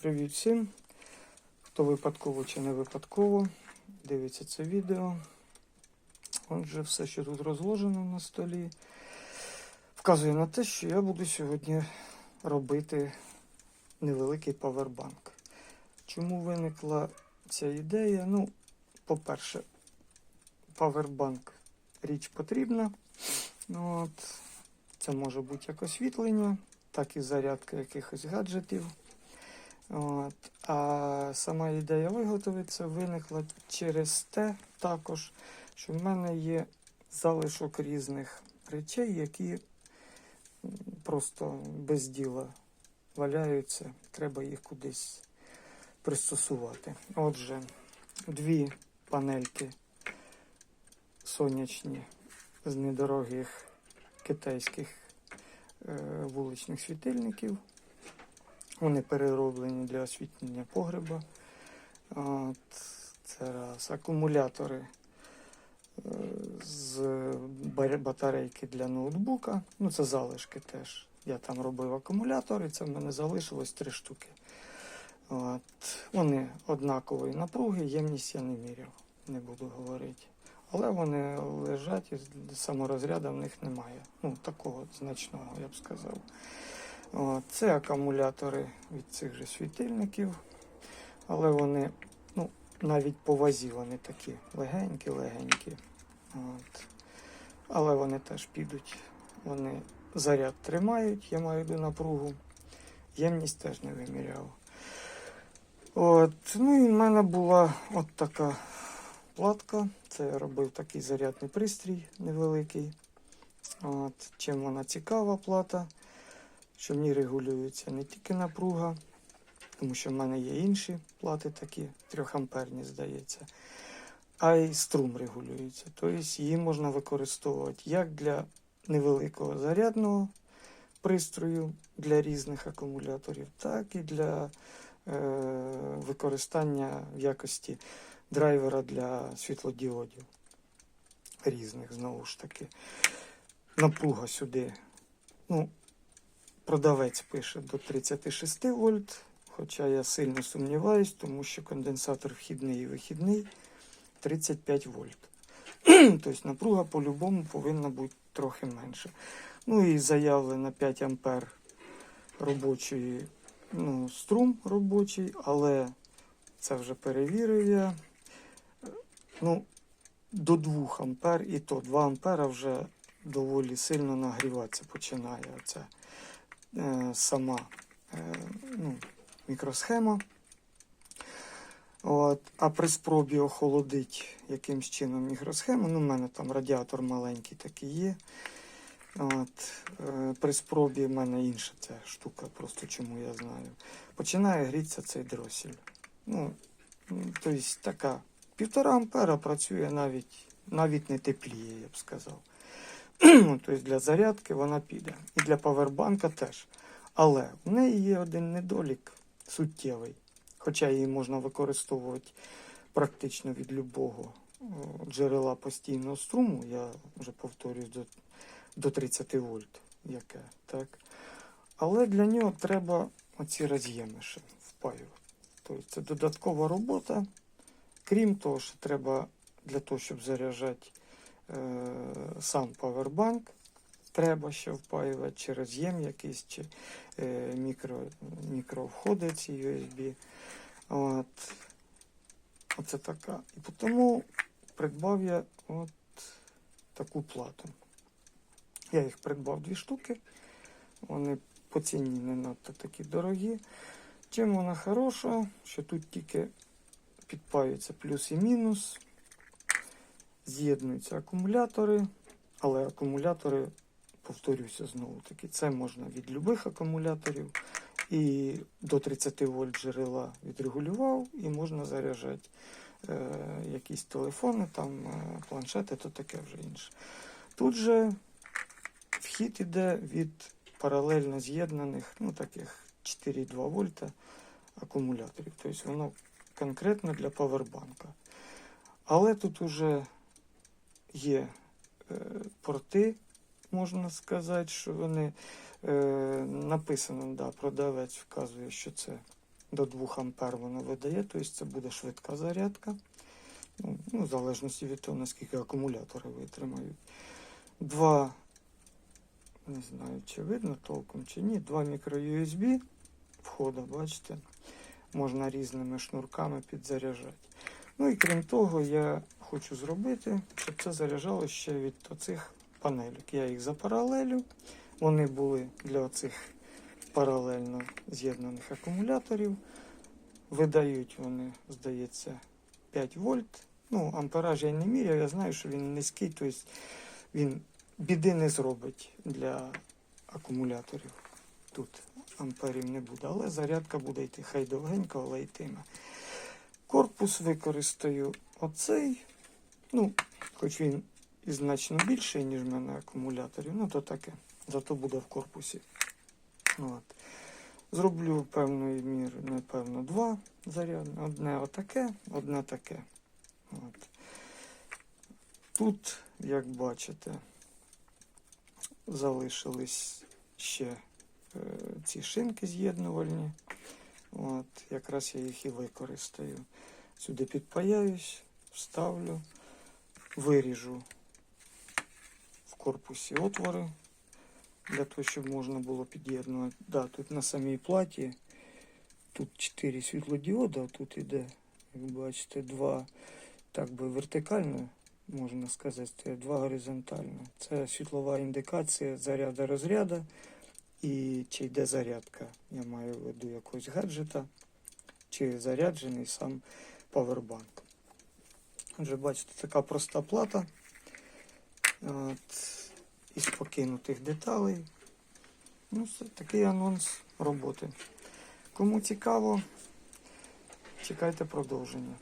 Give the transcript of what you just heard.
Привіт всім, хто випадково чи не випадково дивиться це відео. Отже, все, що тут розложено на столі, вказує на те, що я буду сьогодні робити невеликий павербанк. Чому виникла ця ідея? Ну, по-перше, павербанк річ потрібна. Ну, От, це може бути як освітлення, так і зарядка якихось гаджетів. От. А сама ідея виготовитися виникла через те також, що в мене є залишок різних речей, які просто без діла валяються, треба їх кудись пристосувати. Отже, дві панельки сонячні з недорогих китайських е, вуличних світильників. Вони перероблені для освітлення погреба. От, це раз. Акумулятори е, з батарейки для ноутбука. Ну, це залишки теж. Я там робив акумулятор, і це в мене залишилось три штуки. От. Вони однакової напруги, ємність я не міряв, не буду говорити. Але вони лежать і саморозряду в них немає. Ну, такого значного, я б сказав. Це акумулятори від цих же світильників, але вони, ну, навіть по вазі вони такі легенькі-легенькі. Але вони теж підуть. Вони заряд тримають, я маю йду напругу. Ємність теж не виміряв. От. Ну і в мене була от така платка. Це я робив такий зарядний пристрій невеликий. От. Чим вона цікава плата? Що ній регулюється не тільки напруга, тому що в мене є інші плати такі, 3 амперні, здається, а й струм регулюється. Тобто її можна використовувати як для невеликого зарядного пристрою для різних акумуляторів, так і для е, використання в якості драйвера для світлодіодів різних, знову ж таки. Напруга сюди. Ну, Продавець пише до 36 вольт, хоча я сильно сумніваюсь, тому що конденсатор вхідний і вихідний 35 вольт. тобто напруга по-любому повинна бути трохи менше. Ну і заявлено 5 ампер робочий ну, струм робочий, але це вже перевірив я. Ну, до 2 ампер, і то 2 ампера вже доволі сильно нагріватися починає. Оце сама е, ну, мікросхема. От, а при спробі охолодити якимсь чином мікросхему, ну, в мене там радіатор маленький такий є. От, е, при спробі в мене інша ця штука, просто чому я знаю. Починає грітися цей дросель. Ну, тобто така півтора ампера працює навіть, навіть не тепліє, я б сказав. Тобто для зарядки вона піде. І для павербанка теж. Але в неї є один недолік суттєвий. Хоча її можна використовувати практично від любого о, джерела постійного струму, я вже повторюсь до, до 30 вольт, яке, так? Але для нього треба оці роз'єми ще впаювати. Тобто це додаткова робота. Крім того, що треба для того, щоб заряджати е, сам павербанк, треба ще впаювати чи роз'єм якийсь, чи е, мікро, мікровходи ці USB. От. Оце така. І тому придбав я от таку плату. Я їх придбав дві штуки. Вони по ціні не надто такі дорогі. Чим вона хороша, що тут тільки підпаються плюс і мінус, з'єднуються акумулятори, але акумулятори, повторюся знову таки, це можна від любих акумуляторів і до 30 вольт джерела відрегулював, і можна заряджати е, якісь телефони, там, е, планшети, то таке вже інше. Тут же вхід іде від паралельно з'єднаних, ну таких 4,2 вольта акумуляторів. Тобто воно конкретно для павербанка. Але тут уже є е, порти, можна сказати, що вони е, написано, да, продавець вказує, що це до 2 ампер воно видає, тобто це буде швидка зарядка. Ну, ну, в залежності від того, наскільки акумулятори витримають. Два, не знаю, чи видно толком, чи ні, два мікро-USB входа, бачите, можна різними шнурками підзаряджати. Ну і крім того, я хочу зробити, щоб це заряджало ще від оцих панелек. Я їх запаралелю. Вони були для оцих паралельно з'єднаних акумуляторів. Видають вони, здається, 5 вольт. Ну, ампераж я не міряв, я знаю, що він низький, тобто він біди не зробить для акумуляторів. Тут амперів не буде, але зарядка буде йти хай довгенько, але йтиме. Корпус використаю оцей. Ну, хоч він і значно більший, ніж в мене акумуляторів, ну то таке. Зато буде в корпусі. От. Зроблю певної міри, напевно, два зарядне. Одне отаке, одне таке. От. Тут, як бачите, залишились ще е, ці шинки з'єднувальні. От, якраз я їх і використаю. Сюди підпаяюсь, вставлю, виріжу в корпусі отвори для того, щоб можна було під'єднувати. Да, тут на самій платі тут 4 світлодіода, тут іде, як бачите, два так би вертикально, можна сказати, два горизонтально. Це світлова індикація заряда розряда і чи йде зарядка. Я маю в виду якогось гаджета, чи заряджений сам павербанк. Отже, бачите, така проста плата от, із покинутих деталей. Ну, це такий анонс роботи. Кому цікаво, чекайте продовження.